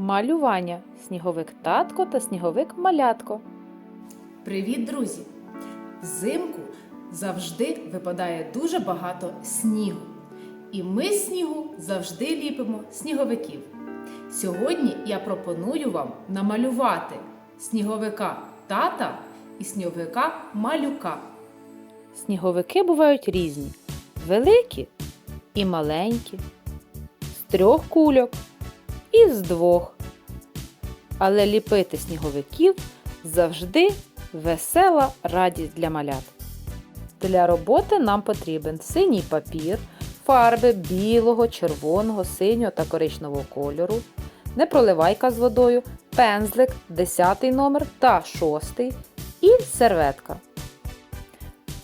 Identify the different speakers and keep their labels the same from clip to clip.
Speaker 1: Малювання сніговик татко та сніговик малятко.
Speaker 2: Привіт, друзі! Взимку завжди випадає дуже багато снігу. І ми з снігу завжди ліпимо сніговиків. Сьогодні я пропоную вам намалювати сніговика тата і сніговика малюка.
Speaker 1: Сніговики бувають різні: великі і маленькі, з трьох кульок і з двох. Але ліпити сніговиків завжди весела радість для малят. Для роботи нам потрібен синій папір, фарби білого, червоного, синього та коричневого кольору, непроливайка з водою, пензлик, 10 номер та 6 і серветка.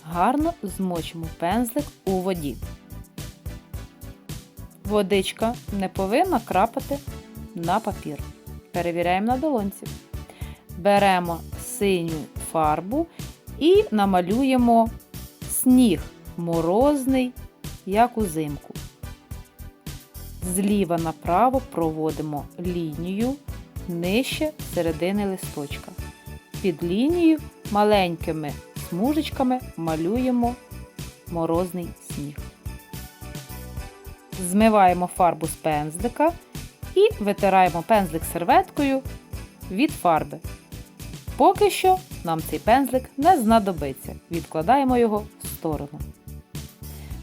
Speaker 1: Гарно змочимо пензлик у воді. Водичка не повинна крапати на папір. Перевіряємо на долонці. Беремо синю фарбу і намалюємо сніг морозний, як узимку. Зліва направо проводимо лінію нижче середини листочка. Під лінією маленькими смужечками малюємо морозний сніг. Змиваємо фарбу з пензлика і витираємо пензлик серветкою від фарби. Поки що нам цей пензлик не знадобиться. Відкладаємо його в сторону.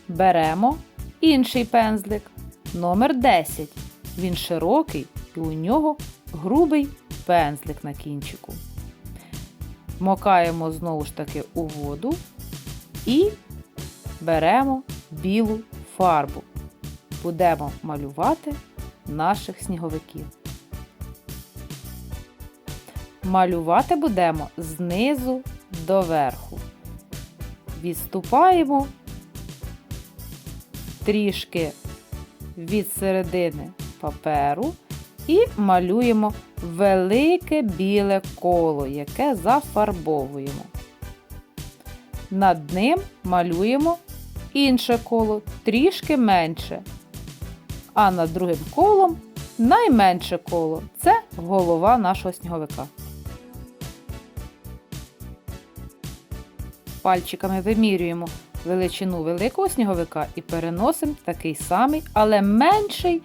Speaker 1: Беремо інший пензлик номер 10. Він широкий і у нього грубий пензлик на кінчику. Мокаємо знову ж таки у воду і беремо білу фарбу. Будемо малювати наших сніговиків. Малювати будемо знизу до верху. Відступаємо трішки від середини паперу і малюємо велике біле коло, яке зафарбовуємо. Над ним малюємо інше коло трішки менше. А над другим колом найменше коло це голова нашого сніговика. Пальчиками вимірюємо величину великого сніговика і переносимо такий самий, але менший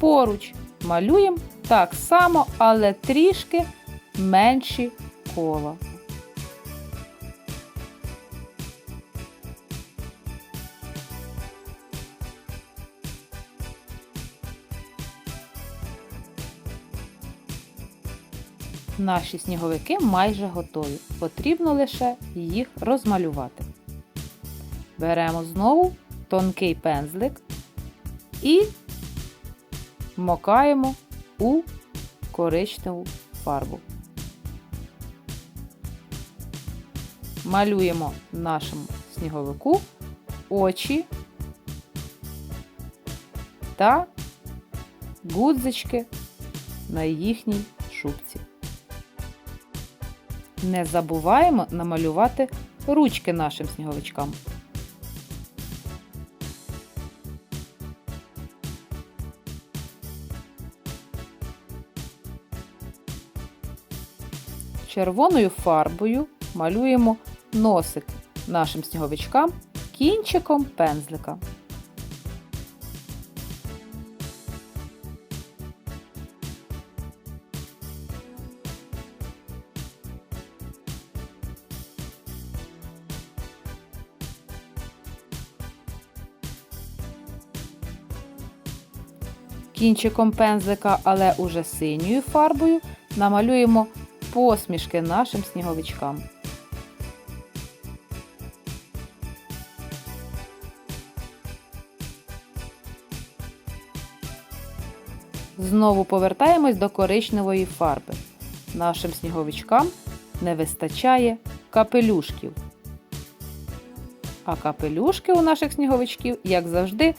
Speaker 1: поруч. Малюємо так само, але трішки менші кола. Наші сніговики майже готові. Потрібно лише їх розмалювати. Беремо знову тонкий пензлик і вмокаємо у коричневу фарбу. Малюємо нашому сніговику очі та гудзички на їхній шубці. Не забуваємо намалювати ручки нашим сніговичкам. Червоною фарбою малюємо носик нашим сніговичкам кінчиком пензлика. Кінчиком пензлика, але уже синьою фарбою, намалюємо посмішки нашим сніговичкам. Знову повертаємось до коричневої фарби. Нашим сніговичкам не вистачає капелюшків. А капелюшки у наших сніговичків, як завжди,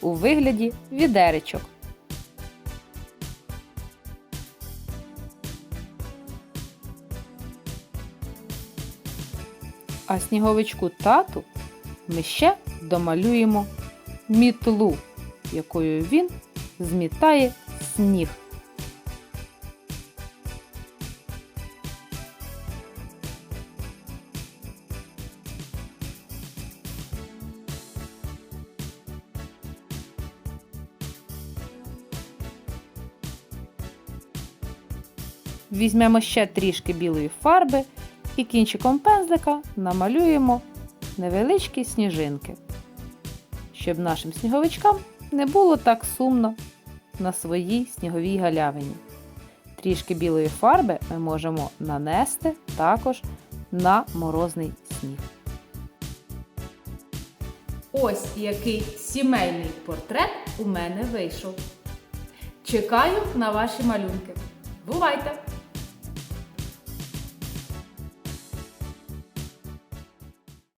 Speaker 1: у вигляді відеречок. А сніговичку тату ми ще домалюємо мітлу, якою він змітає сніг. Візьмемо ще трішки білої фарби і кінчиком пензлика намалюємо невеличкі сніжинки, щоб нашим сніговичкам не було так сумно на своїй сніговій галявині. Трішки білої фарби ми можемо нанести також на морозний сніг.
Speaker 2: Ось який сімейний портрет у мене вийшов. Чекаю на ваші малюнки. Бувайте!